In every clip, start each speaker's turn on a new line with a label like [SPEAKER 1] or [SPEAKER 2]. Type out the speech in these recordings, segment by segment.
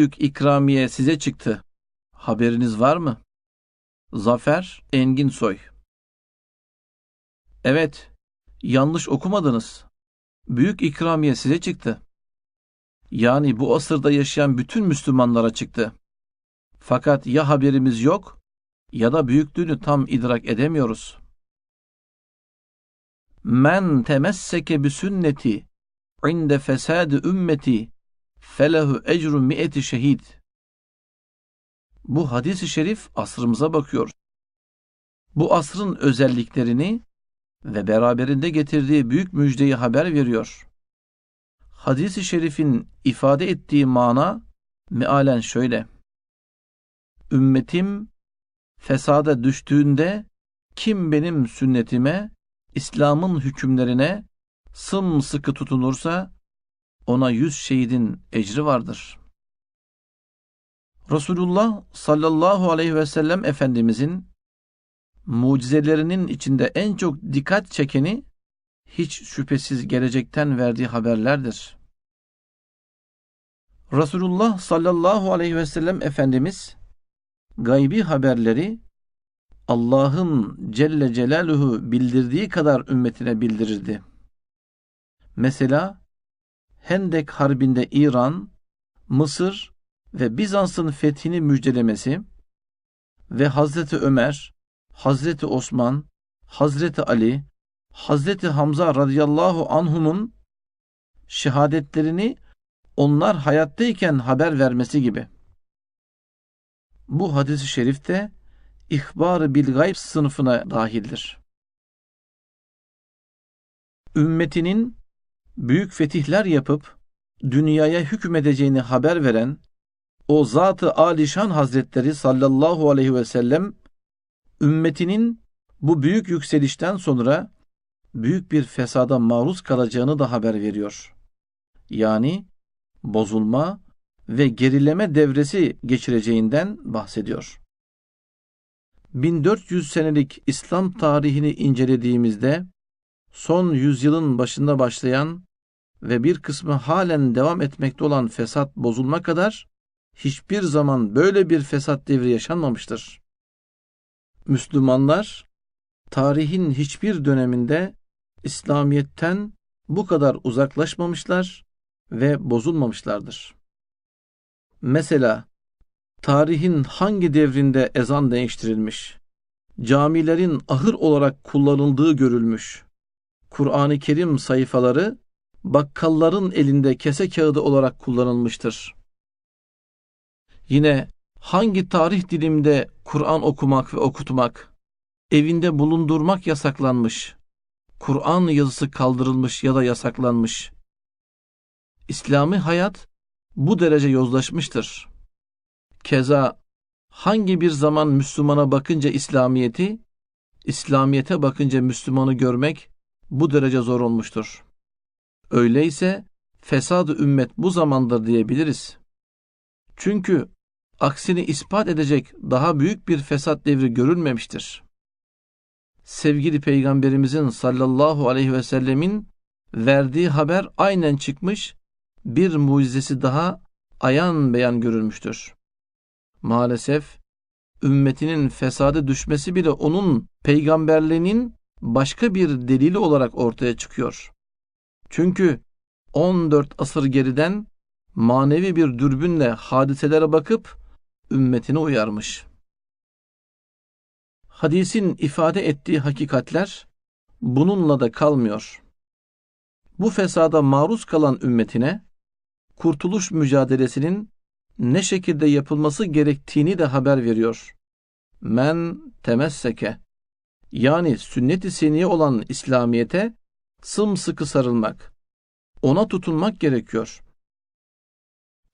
[SPEAKER 1] büyük ikramiye size çıktı. Haberiniz var mı? Zafer Engin Soy Evet, yanlış okumadınız. Büyük ikramiye size çıktı. Yani bu asırda yaşayan bütün Müslümanlara çıktı. Fakat ya haberimiz yok ya da büyüklüğünü tam idrak edemiyoruz. Men temesseke bi sünneti inde fesadi ümmeti felehu ecru mi'eti şehid. Bu hadis-i şerif asrımıza bakıyor. Bu asrın özelliklerini ve beraberinde getirdiği büyük müjdeyi haber veriyor. Hadis-i şerifin ifade ettiği mana mealen şöyle. Ümmetim fesada düştüğünde kim benim sünnetime, İslam'ın hükümlerine sımsıkı tutunursa ona yüz şehidin ecri vardır. Resulullah sallallahu aleyhi ve sellem Efendimizin mucizelerinin içinde en çok dikkat çekeni hiç şüphesiz gelecekten verdiği haberlerdir. Resulullah sallallahu aleyhi ve sellem Efendimiz gaybi haberleri Allah'ın Celle Celaluhu bildirdiği kadar ümmetine bildirirdi. Mesela Hendek Harbi'nde İran, Mısır ve Bizans'ın fethini müjdelemesi ve Hazreti Ömer, Hazreti Osman, Hazreti Ali, Hazreti Hamza radıyallahu anhumun şehadetlerini onlar hayattayken haber vermesi gibi. Bu hadis-i şerifte ihbar-ı bil sınıfına dahildir. Ümmetinin büyük fetihler yapıp dünyaya hükmedeceğini haber veren o Zat-ı Alişan Hazretleri sallallahu aleyhi ve sellem ümmetinin bu büyük yükselişten sonra büyük bir fesada maruz kalacağını da haber veriyor. Yani bozulma ve gerileme devresi geçireceğinden bahsediyor. 1400 senelik İslam tarihini incelediğimizde son yüzyılın başında başlayan ve bir kısmı halen devam etmekte olan fesat bozulma kadar hiçbir zaman böyle bir fesat devri yaşanmamıştır. Müslümanlar tarihin hiçbir döneminde İslamiyet'ten bu kadar uzaklaşmamışlar ve bozulmamışlardır. Mesela tarihin hangi devrinde ezan değiştirilmiş, camilerin ahır olarak kullanıldığı görülmüş, Kur'an-ı Kerim sayfaları bakkalların elinde kese kağıdı olarak kullanılmıştır. Yine hangi tarih dilimde Kur'an okumak ve okutmak, evinde bulundurmak yasaklanmış, Kur'an yazısı kaldırılmış ya da yasaklanmış. İslami hayat bu derece yozlaşmıştır. Keza hangi bir zaman Müslümana bakınca İslamiyeti, İslamiyete bakınca Müslümanı görmek bu derece zor olmuştur. Öyleyse fesadı ümmet bu zamandır diyebiliriz. Çünkü aksini ispat edecek daha büyük bir fesat devri görülmemiştir. Sevgili Peygamberimizin sallallahu aleyhi ve sellemin verdiği haber aynen çıkmış, bir mucizesi daha ayan beyan görülmüştür. Maalesef ümmetinin fesade düşmesi bile onun peygamberliğinin başka bir delili olarak ortaya çıkıyor. Çünkü 14 asır geriden manevi bir dürbünle hadiselere bakıp ümmetini uyarmış. Hadisin ifade ettiği hakikatler bununla da kalmıyor. Bu fesada maruz kalan ümmetine kurtuluş mücadelesinin ne şekilde yapılması gerektiğini de haber veriyor. Men temesseke yani sünnet-i seniye olan İslamiyete sımsıkı sarılmak, ona tutunmak gerekiyor.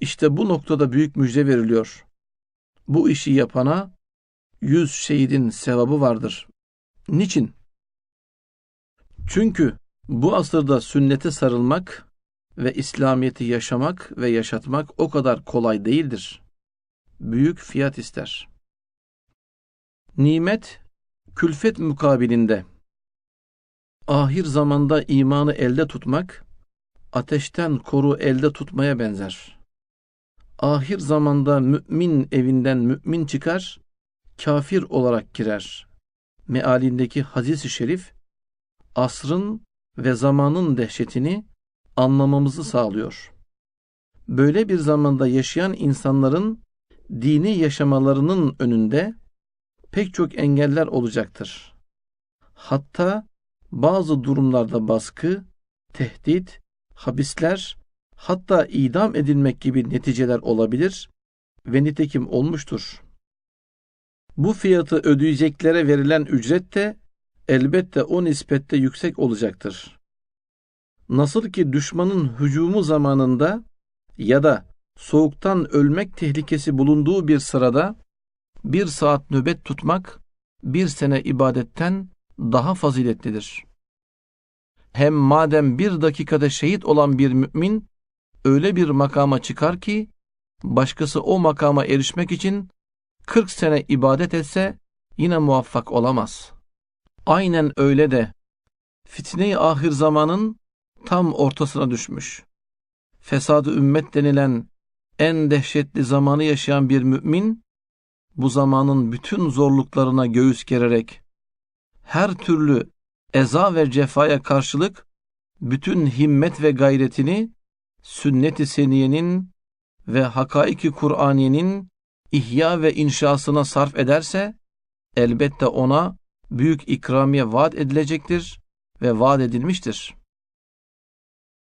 [SPEAKER 1] İşte bu noktada büyük müjde veriliyor. Bu işi yapana yüz şehidin sevabı vardır. Niçin? Çünkü bu asırda sünnete sarılmak ve İslamiyeti yaşamak ve yaşatmak o kadar kolay değildir. Büyük fiyat ister. Nimet, külfet mukabilinde ahir zamanda imanı elde tutmak, ateşten koru elde tutmaya benzer. ahir zamanda mümin evinden mümin çıkar, kafir olarak girer. Mealindeki hadis-i şerif, asrın ve zamanın dehşetini anlamamızı sağlıyor. Böyle bir zamanda yaşayan insanların dini yaşamalarının önünde pek çok engeller olacaktır. Hatta bazı durumlarda baskı, tehdit, habisler, hatta idam edilmek gibi neticeler olabilir ve nitekim olmuştur. Bu fiyatı ödeyeceklere verilen ücret de elbette o nispette yüksek olacaktır. Nasıl ki düşmanın hücumu zamanında ya da soğuktan ölmek tehlikesi bulunduğu bir sırada bir saat nöbet tutmak bir sene ibadetten daha faziletlidir. Hem madem bir dakikada şehit olan bir mümin öyle bir makama çıkar ki başkası o makama erişmek için 40 sene ibadet etse yine muvaffak olamaz. Aynen öyle de fitne-i ahir zamanın tam ortasına düşmüş. Fesadı ümmet denilen en dehşetli zamanı yaşayan bir mümin bu zamanın bütün zorluklarına göğüs gererek her türlü eza ve cefaya karşılık bütün himmet ve gayretini sünnet-i seniyenin ve hakaiki Kur'aniyenin ihya ve inşasına sarf ederse elbette ona büyük ikramiye vaat edilecektir ve vaat edilmiştir.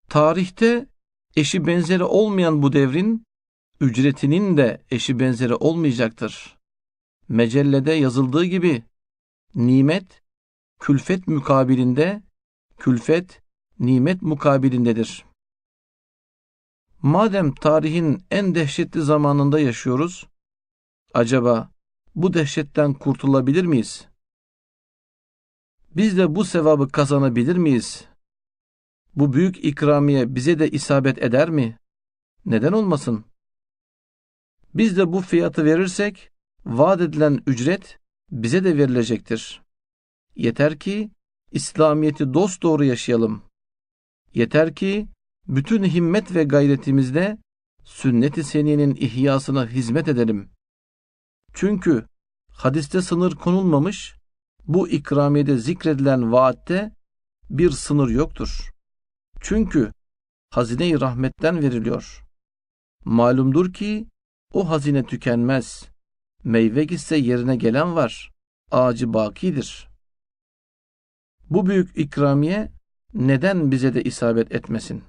[SPEAKER 1] Tarihte eşi benzeri olmayan bu devrin ücretinin de eşi benzeri olmayacaktır. Mecellede yazıldığı gibi nimet külfet mukabilinde, külfet nimet mukabilindedir. Madem tarihin en dehşetli zamanında yaşıyoruz, acaba bu dehşetten kurtulabilir miyiz? Biz de bu sevabı kazanabilir miyiz? Bu büyük ikramiye bize de isabet eder mi? Neden olmasın? Biz de bu fiyatı verirsek, vaat edilen ücret bize de verilecektir. Yeter ki İslamiyeti dosdoğru yaşayalım. Yeter ki bütün himmet ve gayretimizle sünnet-i seniyenin ihyasına hizmet edelim. Çünkü hadiste sınır konulmamış, bu ikramiyede zikredilen vaatte bir sınır yoktur. Çünkü hazine-i rahmetten veriliyor. Malumdur ki o hazine tükenmez. Meyve gitse yerine gelen var. Ağacı bakidir. Bu büyük ikramiye neden bize de isabet etmesin?